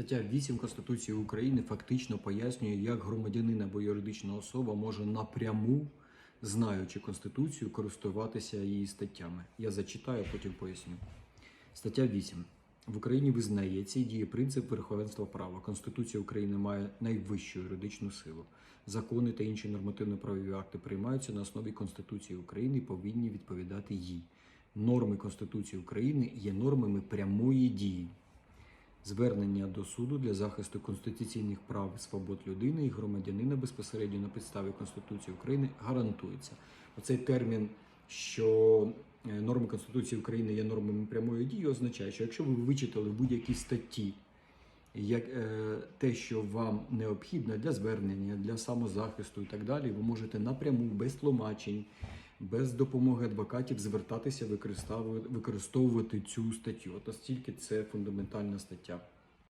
Стаття 8 Конституції України фактично пояснює, як громадянин або юридична особа може напряму, знаючи Конституцію, користуватися її статтями. Я зачитаю, потім поясню. Стаття 8. В Україні визнається і діє принцип верховенства права. Конституція України має найвищу юридичну силу. Закони та інші нормативно-правові акти приймаються на основі Конституції України і повинні відповідати їй. Норми Конституції України є нормами прямої дії. Звернення до суду для захисту конституційних прав і свобод людини і громадянина безпосередньо на підставі Конституції України гарантується. Оцей термін, що е, норми Конституції України є нормами прямої дії, означає, що якщо ви вичитали будь-якій статті як, е, те, що вам необхідно для звернення, для самозахисту і так далі, ви можете напряму, без тлумачень, без допомоги адвокатів звертатися, використовувати, цю статтю. От настільки це фундаментальна стаття.